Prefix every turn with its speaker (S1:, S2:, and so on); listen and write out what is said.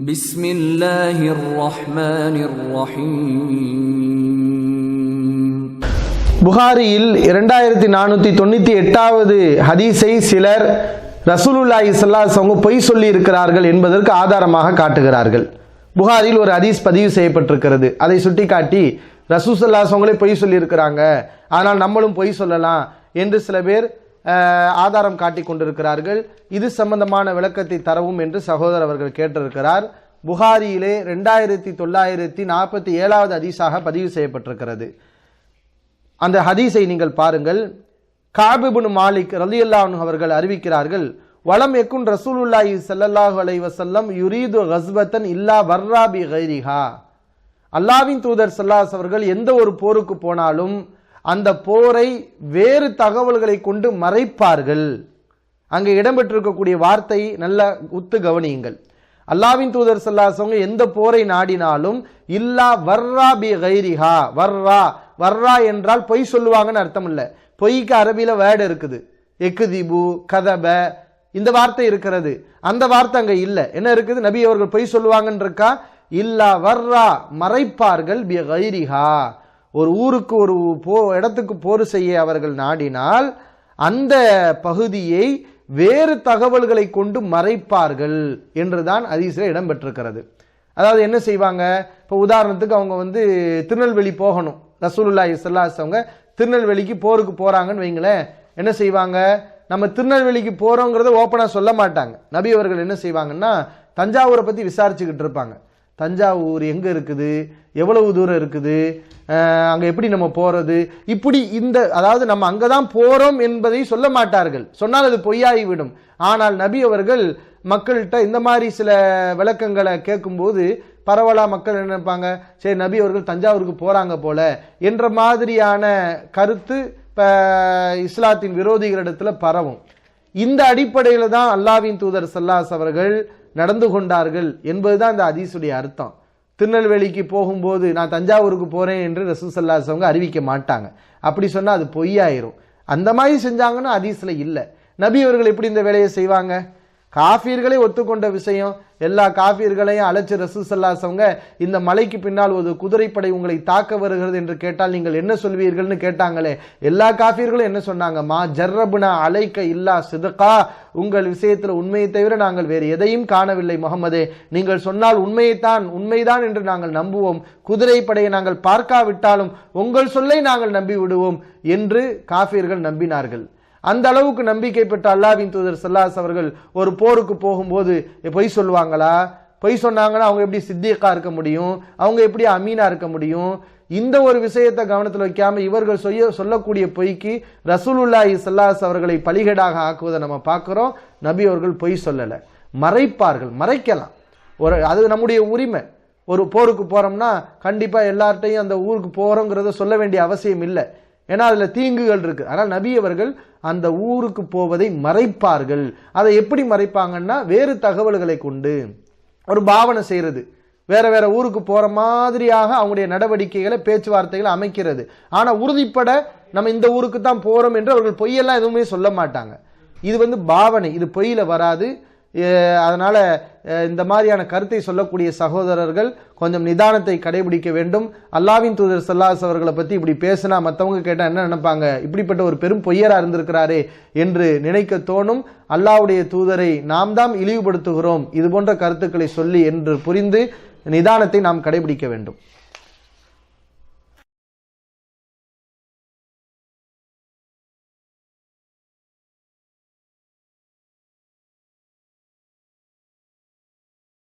S1: بسم الله الرحمن الرحيم
S2: புகாரியில் இரண்டாயிரத்தி நானூற்றி தொண்ணூற்றி எட்டாவது ஹதீஸை சிலர் ரசூலுல்லாஹி ஸல்லல்லாஹு அவங்க பொய் சொல்லி இருக்கிறார்கள் என்பதற்கு ஆதாரமாக காட்டுகிறார்கள் புகாரில் ஒரு ஹதீஸ் பதிவு செய்யப்பட்டிருக்கிறது அதை சுட்டிக்காட்டி ரசூசல்லா அவங்களே பொய் சொல்லியிருக்கிறாங்க ஆனால் நம்மளும் பொய் சொல்லலாம் என்று சில பேர் அஹ், ஆதாரம் காட்டி கொண்டிருக்கிறார்கள். இது சம்பந்தமான விளக்கத்தை தரவும் என்று சகோதரர் அவர்கள் கேட்டிருக்கிறார். புகாரியிலே ரெண்டாயிரத்தி தொள்ளாயிரத்தி நாற்பத்தி ஏழாவது ஹதீஸாக பதிவு செய்யப்பட்டிருக்கிறது. அந்த ஹதீஸை நீங்கள் பாருங்கள். காபிபுன் மாலிக் ரலியல்லாஹு அவர்கள் அறிவிக்கிறார்கள் வளம் எக்குன் ரசூலுல்லாஹி ஸல்லல்லாஹு அலை வசல்லம் யுரீது கஸ்பத்தன் இல்லா வர்ரா பி கைரிஹா. அல்லாவின் தூதர் சல்லாஸ் அவர்கள் எந்த ஒரு போருக்கு போனாலும் அந்த போரை வேறு தகவல்களை கொண்டு மறைப்பார்கள். அங்கே இடம்பெற்றிருக்கக்கூடிய வார்த்தை நல்ல உத்து கவனியுங்கள். அல்லாவின் தூதர் சல்லாசவங்க எந்த போரை நாடினாலும் இல்லா வர்ரா பி கைரிஹா வர்ரா வர்ரா என்றால் பொய் சொல்லுவாங்கன்னு அர்த்தம் இல்லை பொய்க்கு அரபியில் வேர்டு இருக்குது. எக்குதிபு கதப இந்த வார்த்தை இருக்கிறது. அந்த வார்த்தை அங்கே இல்லை. என்ன இருக்குது? நபி அவர்கள் பொய் சொல்லுவாங்கன்னு இருக்கா? இல்லா வர்ரா மறைப்பார்கள் பி கைரிஹா ஒரு ஊருக்கு ஒரு போ இடத்துக்கு போர் செய்ய அவர்கள் நாடினால் அந்த பகுதியை வேறு தகவல்களை கொண்டு மறைப்பார்கள் என்றுதான் ஹதீஸில் இடம்பெற்றிருக்கிறது. அதாவது என்ன செய்வாங்க? இப்போ உதாரணத்துக்கு அவங்க வந்து திருநெல்வேலி போகணும். ரசூலுல்லா ஸல்லல்லாஹு திருநெல்வேலிக்கு போருக்கு போகிறாங்கன்னு வைங்களேன். என்ன செய்வாங்க? நம்ம திருநெல்வேலிக்கு போகிறோங்கிறத ஓப்பனாக சொல்ல மாட்டாங்க. நபி அவர்கள் என்ன செய்வாங்கன்னா தஞ்சாவூரை பற்றி விசாரிச்சுக்கிட்டு இருப்பாங்க. தஞ்சாவூர் எங்கே இருக்குது? எவ்வளவு தூரம் இருக்குது? அங்கே எப்படி நம்ம போகிறது இப்படி இந்த அதாவது நம்ம அங்கே தான் போகிறோம் என்பதை சொல்ல மாட்டார்கள். சொன்னால் அது பொய்யாகிவிடும். ஆனால் நபி அவர்கள் மக்கள்கிட்ட இந்த மாதிரி சில விளக்கங்களை கேட்கும்போது பரவலாக மக்கள் என்ன நினைப்பாங்க? சரி நபி அவர்கள் தஞ்சாவூருக்கு போகிறாங்க போல என்ற மாதிரியான கருத்து இப்போ இஸ்லாத்தின் விரோதிகளிடத்தில் பரவும். இந்த அடிப்படையில் தான் அல்லாவின் தூதர் சல்லாஸ் அவர்கள் நடந்து கொண்டார்கள் என்பதுதான் இந்த அதீசுடைய அர்த்தம். திருநெல்வேலிக்கு போகும்போது நான் தஞ்சாவூருக்கு போகிறேன் என்று ரசூசல்லாசவங்க அறிவிக்க மாட்டாங்க. அப்படி சொன்னால் அது பொய்யாயிரும். அந்த மாதிரி செஞ்சாங்கன்னா அதீஸில் இல்லை. நபி அவர்கள் எப்படி இந்த வேலையை செய்வாங்க? காஃபீர்களை ஒத்துக்கொண்ட விஷயம். எல்லா காஃபீர்களையும் அழைச்சி ரசூசல்லாசவங்க இந்த மலைக்கு பின்னால் ஒரு குதிரைப்படை உங்களை தாக்க வருகிறது என்று கேட்டால் நீங்கள் என்ன சொல்வீர்கள்னு கேட்டாங்களே. எல்லா காஃபீர்களும் என்ன சொன்னாங்க? மா ஜர்ரபுனா அலைக்க இல்லா சிதுக்கா. உங்கள் விஷயத்தில் உண்மையை தவிர நாங்கள் வேறு எதையும் காணவில்லை முகமதே நீங்கள் சொன்னால் உண்மையைத்தான் உண்மைதான் என்று நாங்கள் நம்புவோம். குதிரைப்படையை நாங்கள் பார்க்காவிட்டாலும் உங்கள் சொல்லை நாங்கள் நம்பி விடுவோம் என்று காஃபீர்கள் நம்பினார்கள். அந்த அளவுக்கு நம்பிக்கை பெற்ற அல்லாவின் தூதர் சல்லாஸ் அவர்கள் ஒரு போருக்கு போகும்போது பொய் சொல்லுவாங்களா? பொய் சொன்னாங்கன்னா அவங்க எப்படி சித்தியக்கா இருக்க முடியும்? அவங்க எப்படி அமீனா இருக்க முடியும்? இந்த ஒரு விஷயத்தை கவனத்தில் வைக்காம இவர்கள் செய்ய சொல்லக்கூடிய பொய்க்கு ரசூலுல்லாஹி சல்லாஸ் அவர்களை பலிகேடாக ஆக்குவதை நம்ம பார்க்குறோம். நபி அவர்கள் பொய் சொல்லலை. மறைப்பார்கள் மறைக்கலாம். ஒரு அது நம்முடைய உரிமை. ஒரு போருக்கு போறோம்னா கண்டிப்பா எல்லார்ட்டையும் அந்த ஊருக்கு போறோங்கிறத சொல்ல வேண்டிய அவசியம் இல்லை. ஏன்னா அதில் தீங்குகள் இருக்கு. ஆனால் நபி அவர்கள் அந்த ஊருக்கு போவதை மறைப்பார்கள். அதை எப்படி மறைப்பாங்கன்னா வேறு தகவல்களை கொண்டு ஒரு பாவனை செய்கிறது வேற வேற ஊருக்கு போற மாதிரியாக அவங்களுடைய நடவடிக்கைகளை பேச்சுவார்த்தைகளை அமைக்கிறது. ஆனா உறுதிப்பட நம்ம இந்த ஊருக்கு தான் போறோம் என்று அவர்கள் பொய்யெல்லாம் எதுவுமே சொல்ல மாட்டாங்க. இது வந்து பாவனை. இது பொய்யில வராது. அதனால் இந்த மாதிரியான கருத்தை சொல்லக்கூடிய சகோதரர்கள் கொஞ்சம் நிதானத்தை கடைபிடிக்க வேண்டும். அல்லாவின் தூதர் சல்லாஸ் அவர்களை பற்றி இப்படி பேசினா மற்றவங்க கேட்டால் என்ன நினைப்பாங்க? இப்படிப்பட்ட ஒரு பெரும் பொய்யராக இருந்திருக்கிறாரே என்று நினைக்க தோணும். அல்லாவுடைய தூதரை நாம் தான் இழிவுபடுத்துகிறோம். இது போன்ற கருத்துக்களை சொல்லி என்று புரிந்து நிதானத்தை நாம் கடைபிடிக்க வேண்டும்.